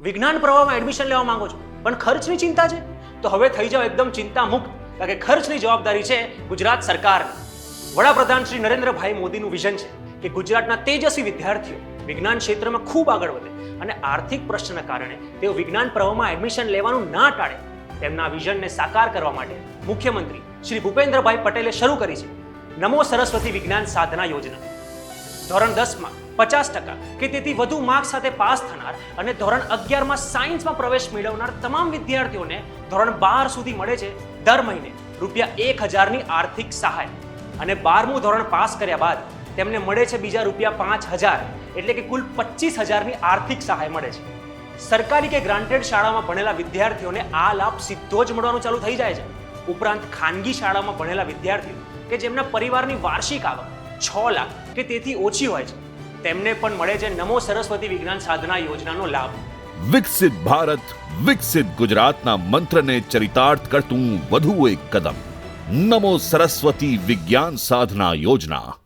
વિજ્ઞાન પ્રવાહમાં એડમિશન લેવા માંગો છો. પણ ખર્ચની ચિંતા છે? તો હવે થઈ જાઓ એકદમ ચિંતા મુક્ત કારણ કે ખર્ચની જવાબદારી છે ગુજરાત સરકારની. વડાપ્રધાન શ્રી નરેન્દ્રભાઈ મોદીનું વિઝન છે કે ગુજરાતના તેજસ્વી વિદ્યાર્થીઓ વિજ્ઞાન ક્ષેત્રમાં ખૂબ આગળ વધે અને આર્થિક પ્રશ્નના કારણે તેઓ વિજ્ઞાન પ્રવાહમાં એડમિશન લેવાનું ના ટાળે. તેમના વિઝનને સાકાર કરવા માટે મુખ્યમંત્રી શ્રી ભૂપેન્દ્રભાઈ પટેલે શરૂ કરી છે. નમો સરસ્વતી વિજ્ઞાન સાધના યોજના. ધોરણ દસમાં પચાસ ટકા કે તેથી વધુ માર્ક્સ સાથે પાસ થનાર અને ધોરણ અગિયારમાં સાયન્સમાં પ્રવેશ મેળવનાર તમામ વિદ્યાર્થીઓને ધોરણ બાર સુધી મળે છે દર મહિને રૂપિયા એક હજારની આર્થિક સહાય. અને બારમું ધોરણ પાસ કર્યા બાદ તેમને મળે છે બીજા રૂપિયા પાંચ હજાર એટલે કે કુલ પચીસ હજારની આર્થિક સહાય મળે છે. સરકારી કે ગ્રાન્ટેડ શાળામાં ભણેલા વિદ્યાર્થીઓને આ લાભ સીધો જ મળવાનું ચાલુ થઈ જાય છે. ઉપરાંત ખાનગી શાળામાં ભણેલા વિદ્યાર્થીઓ કે જેમના પરિવારની વાર્ષિક આવક છ લાખ કે તેથી ઓછી હોય છે. તેમને પણ મળે છે નમો સરસ્વતી વિજ્ઞાન સાધના યોજનાનો લાભ. વિકસિત ભારત, વિકસિત ગુજરાતના મંત્રને ચરિતાર્થ કરતું વધુ એક કદમ. નમો સરસ્વતી વિજ્ઞાન સાધના યોજના.